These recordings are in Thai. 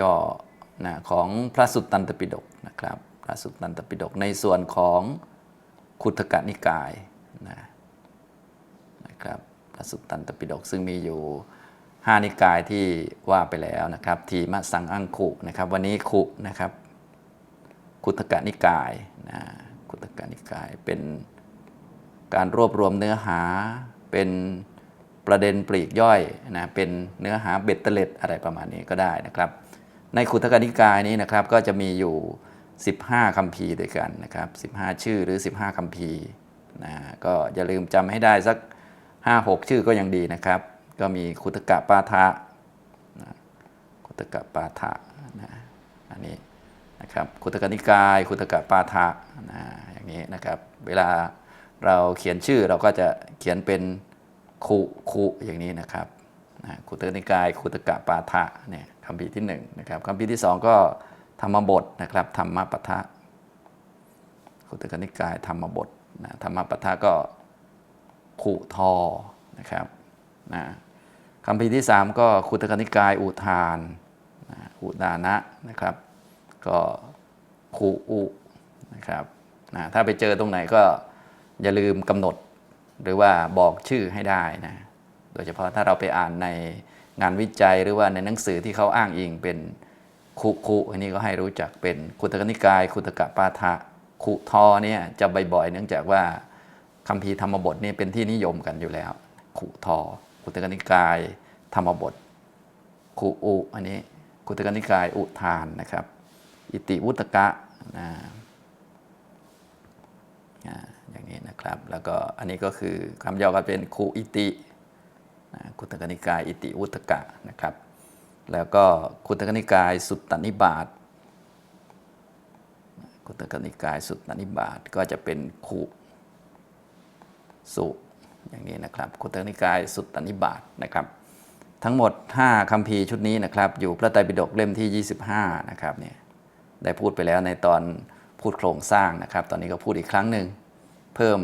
ย่อนะของพระสุตตันตปิฎกนะครับพระสุตตันตปิฎกในส่วนของคุถกนิกายนะนะครับพระสุตตันตปิฎกซึ่งมีอยู่5นิกายที่ว่าไปแล้วนะครับ ทีมะสังอังคุนะครับ วันนี้คุนะครับ คุถกนิกายนะคุถกนิกายเป็นการรวบรวมเนื้อหาเป็นประเด็นปลีกย่อยนะเป็นเนื้อหาเบ็ดเตล็ดอะไรประมาณนี้ก็ได้นะครับ ในคุถกนิกายนี้นะครับก็จะมีอยู่ 15 คัมภีร์ด้วยกันนะครับ 15 ชื่อหรือ 15 คัมภีร์นะก็อย่าลืมจำให้ได้สัก 5-6 ชื่อก็ยังดีนะครับ ก็มีคุตกะปาทะนะคุตกะปาทะนะอันนี้นะครับคุตกนิกายคุตกะปาทะนะอย่างนี้นะครับ เวลาเราเขียนชื่อเราก็จะเขียนเป็นคุคุอย่างนี้นะครับนะคุตกนิกายคุตกะปาทะเนี่ย คำพีร์ที่1นะครับคำพีร์ที่ 2 ก็ธรรมบทนะครับธรรมปทะคุตกนิกายธรรมบทนะธรรมปทะก็ขุทอนะครับนะคำพีร์ที่ 3 ก็คุตกนิกายอุทานนะอุดานะนะครับ ก็คูอุนะครับนะถ้าไปเจอตรงไหนก็อย่าลืมกำหนดหรือว่าบอกชื่อให้ได้นะโดยเฉพาะถ้าเราไปอ่านใน งานวิจัยหรือว่าในหนังสือที่เขาอ้างอิงเป็นคุคุอันนี้ก็ให้รู้จักเป็นคุตกนิกาย คุตกะปาทะขุทอเนี่ยจะบ่อยๆเนื่องจากว่าคำพีร์ธรรมบทนี่เป็นที่นิยมกันอยู่แล้วขุทอคุตกนิกาย ธรรมบทขุอุอันนี้คุตกนิกายอุทานนะครับ อิติวุตกะนะอย่างนี้นะครับ แล้วก็อันนี้ก็คือคำย่อก็เป็นขุอิติ นะคุตกนิกายอิติวุตกะนะครับ แล้วก็คุตกนิกายสุตตนิบาตคุตกนิกายสุตตนิบาตก็จะเป็นขุสุอย่างนี้นะครับคุตกนิกายสุตตนิบาตนะครับ ทั้งหมด 5คัมภีร์ชุดนี้นะครับ อยู่พระไตรปิฎกเล่มที่ 25 นะครับเนี่ยได้พูดไปแล้วในตอนพูดโครงสร้างนะครับ ตอนนี้ก็พูดอีกครั้งหนึ่งเพิ่ม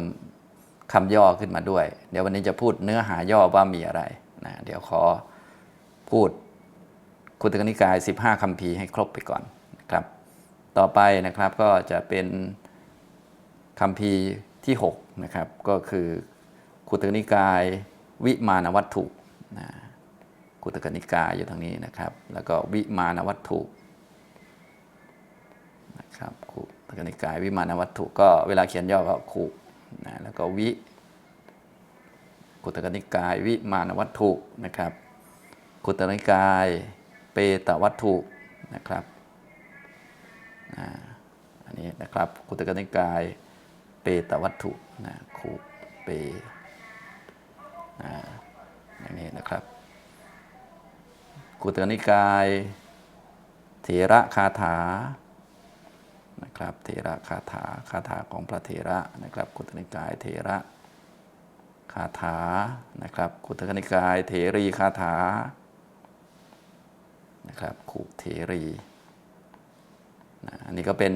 คำย่อขึ้นมาด้วย เดี๋ยววันนี้จะพูดเนื้อหาย่อว่ามีอะไรนะเดี๋ยวขอพูดคุตกนิกาย 15คัมภีร์ให้ครบไปก่อนนะครับ ต่อไปนะครับก็จะเป็นคำพีร์ที่6นะครับก็คือคุตกนิกายวิมานวัตถุนะคุตกนิกายอยู่ทางนี้นะครับ แล้วก็วิมานวัตถุนะครับคุตกนิกายวิมานวัตถุก็เวลาเขียนย่อก็คุ นะแล้วก็วิคุตกนิกาย วิมานวัตถุนะครับคุตกนิกาย เปตวัตถุนะครับอันนี้นะครับคุตกนิกาย เปตวัตถุนะคูเปอ่าอย่างนี้นะครับ กุตนิกายเถระคาถา นะครับเถระคาถาคาถาของพระเถระนะครับกุตนิกายเถระคาถานะครับกุตนิกายเถรีคาถานะครับขุเถรีนะอันนี้ก็เป็น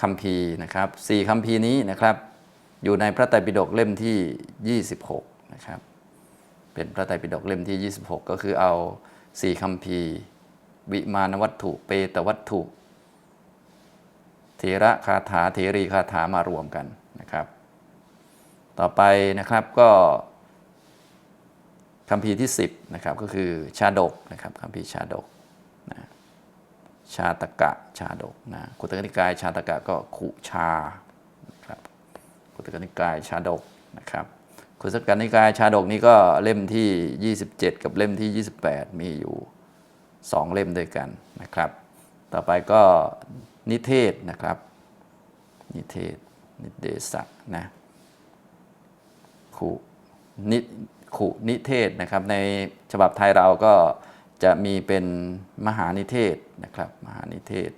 คัมภีนะครับสี่คัมภีนี้นะครับ อยู่ในพระไตรปิฎกเล่มที่ 26นะครับเป็นพระไตรปิฎกเล่มที่ 26 ก็คือเอาสี่คัมภีวิมานวัตถุ เปตวัตถุ เถระคาถาเถรีคาถามารวมกันนะครับ ต่อไปนะครับก็คัมภีที่ 10นะครับก็คือชาดกนะครับคัมภีชาดกนะชาตกะชาดกนะคุตกนิกายชาตกะก็ขุชานะครับคุตกนิกายชาดกนะครับคุตกนิกายชาดกนี่ก็เล่มที่ 27 กับเล่มที่ 28 มีอยู่ 2 เล่มด้วยกันนะครับ ต่อไปก็ นิเทศนะครับ นิเทศ นิเดสะนะขุนิขุนิเทศนะครับ ในฉบับไทยเราก็จะมีเป็นมหานิเทศนะครับ มหานิเทศ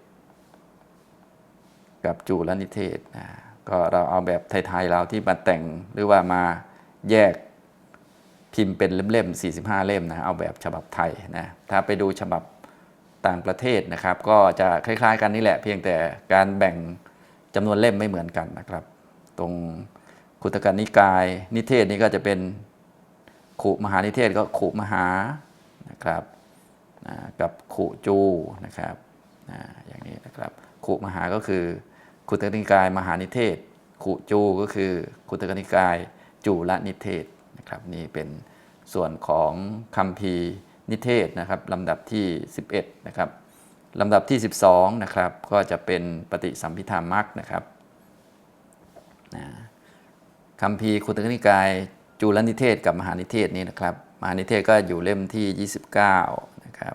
กับจุลนิเทศนะก็เราเอาแบบไทยๆเราที่มาแต่งหรือว่ามาแยกพิมพ์เป็นเล่มๆ45 เล่มนะเอาแบบฉบับไทยนะถ้าไปดูฉบับ ต่างประเทศนะครับ ก็จะคล้าย ๆ กันนี่แหละ เพียงแต่การแบ่งจำนวนเล่มไม่เหมือนกันนะครับ ตรงคุตกนิกาย นิเทศนี่ก็จะเป็นขุมหานิเทศก็ขุมหานะครับนะกับขุจูนะครับนะอย่างนี้นะครับขุมหาก็คือขุตกนิกาย มหานิเทศขุจูก็คือขุตกนิกายจุละนิเทศนะครับนี่เป็นส่วนของคัมภีร์ นิเทศนะครับลำดับที่ 11นะครับลำดับที่ 12นะครับก็จะเป็นปฏิสัมพิธามักนะครับนะคัมภีร์ขุตกนิกาย จุลนิเทศกับมหานิเทศนี้นะครับ มหานิเทศก็อยู่เล่มที่ 29นะครับ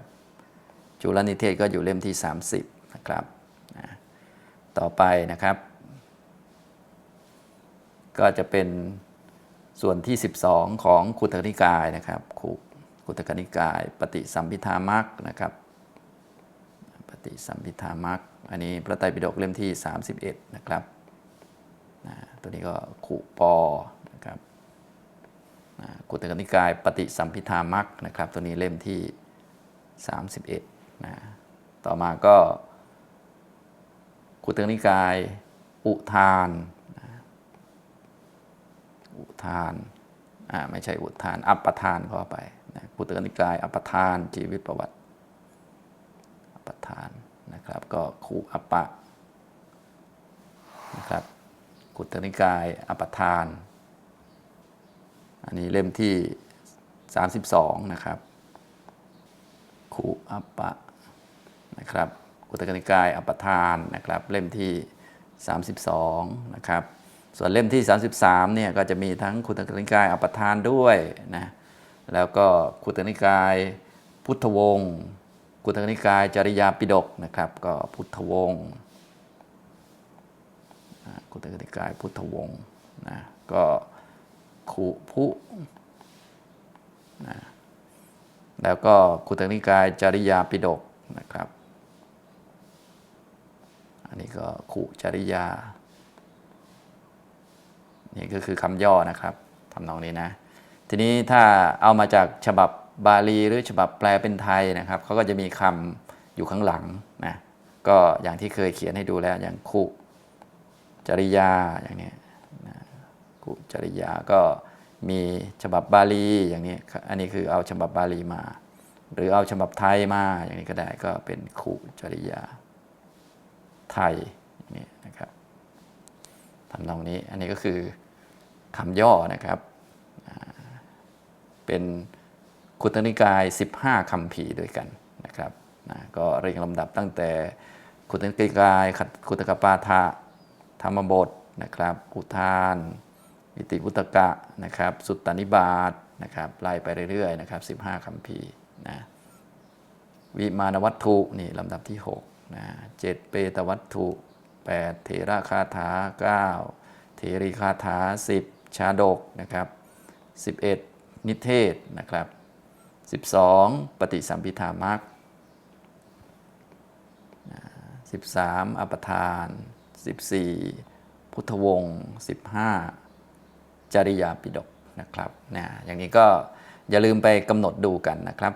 จุลนิเทศก็อยู่เล่มที่ 30นะครับนะต่อไปนะครับ ก็จะเป็นส่วนที่ 12 ของขุตกนิกายนะครับขุ ขุตกนิกาย ปฏิสัมพิธามักนะครับ ปฏิสัมพิธามักอันนี้พระไตรปิฎกเล่มที่ 31 นะครับนะตัวนี้ก็ขุปอนะครับนะขุตกนิกาย ปฏิสัมพิธามักนะครับ ตัวนี้เล่มที่ 31นะต่อมาก็ขุตกนิกาย อุทานอุทาน อ่า ไม่ใช่อุทาน อัปปทานเข้าไป นะพุทธนิกายอัปทานชีวิตประวัติอัปทานนะครับ ก็คูอัปปะนะครับกุตนิกายอัปทาน อันนี้เล่มที่ 32 นะครับคูอัปปะนะครับกุตกนิกายอัปทานนะครับ เล่มที่ 32 นะครับส่วนเล่มที่ 33เนี่ยก็จะมีทั้งคุตกนิกายอัปทานด้วยนะ แล้วก็คุตนิกาย พุทธวงศ์คุตนิกายจริยาปิฎกนะครับ ก็พุทธวงศ์คุตนิกายพุทธวงศ์นะก็ขุพุนะแล้วก็คุตนิกายจริยาปิฎกนะครับ อันนี้ก็ขุจริยา นี่ก็คือคำย่อนะครับทำนองนี้นะ ทีนี้ถ้าเอามาจากฉบับบาลีหรือฉบับแปลเป็นไทยนะครับเขาก็จะมีคำอยู่ข้างหลังนะก็อย่างที่เคยเขียนให้ดูแล้วอย่างคุจริยาอย่างนี้นะคุจริยาก็มีฉบับบาลีอย่างนี้อันนี้คือเอาฉบับบาลีมา หรือเอาฉบับไทยมาอย่างนี้ก็ได้ก็เป็นคุจริยาไทยยนี้นะครับทำนองนี้อันนี้ก็คือคำย่อนะครับ เป็นคุตนิกาย 15คำภีร์ด้วยกันนะครับนะก็เรียงลำดับตั้งแต่คุตนิกายคุตกปาทะธรรมบทนะครับอุทานอิติพุตกะนะครับ สุตตานิบาตนะครับไล่ไปเรื่อยๆนะครับ15คำภีร์นะวิมานวัตถุนี่ลำดับที่6นะเจ็ดเปตวัตถุ 8 เถระคาถา 9 เถรีคาถา 10 ชาดกนะครับ11 นิเทศนะครับ 12 ปฏิสัมพิธามัก13 อปทาน 14 พุทธวงศ์ 15 จริยาปิฎกนะครับนะอย่างนี้ก็อย่าลืมไปกำหนดดูกันนะครับ